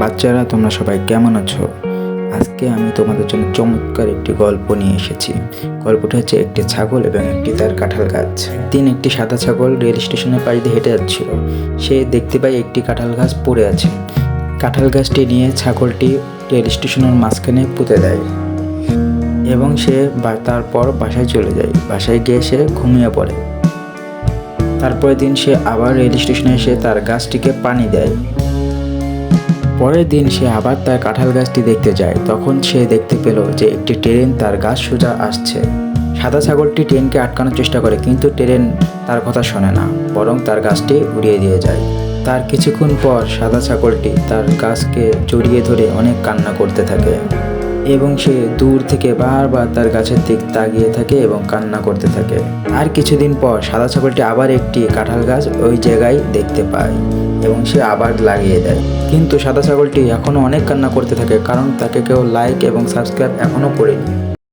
বাচ্চারা, তোমরা সবাই কেমন আছো? আজকে আমি তোমাদের জন্য চমৎকার একটি গল্প নিয়ে এসেছি। গল্পটি হচ্ছে একটি ছাগল এবং একটি তার কাঁঠাল গাছ। দিন একটি সাদা ছাগল রেল স্টেশনের পাশ দিয়ে হেঁটে যাচ্ছিল। সে দেখতে পায় একটি কাঁঠাল গাছ পড়ে আছে। কাঁঠাল গাছটি নিয়ে ছাগলটি রেল স্টেশনের মাঝখানে পুঁতে দেয় এবং সে তারপর বাসায় চলে যায়। বাসায় গিয়ে সে ঘুমিয়ে পড়ে। তারপরের দিন সে আবার রেল স্টেশনে এসে তার গাছটিকে পানি দেয়। পরের দিন সে আবার তার কাঁঠাল গাছটি দেখতে যায়। তখন সে দেখতে পেল যে একটি ট্রেন তার গাছ সোজা আসছে। সাদা ছাগলটি ট্রেনকে আটকানোর চেষ্টা করে, কিন্তু ট্রেন তার কথা শোনে না, বরং তার গাছটি উড়িয়ে দিয়ে যায়। তার কিছুক্ষণ পর সাদা ছাগলটি তার গাছকে জড়িয়ে ধরে অনেক কান্না করতে থাকে। এবং সে দূর থেকে বারবার তার গাছের দিক তাকিয়ে থাকে এবং কান্না করতে থাকে। আর কিছুদিন পর সাদা ছাগলটি আবার একটি কাঁঠাল গাছ ওই জায়গায় দেখতে পায় এবং সে আবার লাগিয়ে দেয়। কিন্তু সাদা ছাগলটি এখনও অনেক কান্না করতে থাকে, কারণ তাকে কেউ লাইক এবং সাবস্ক্রাইব এখনও করেনি।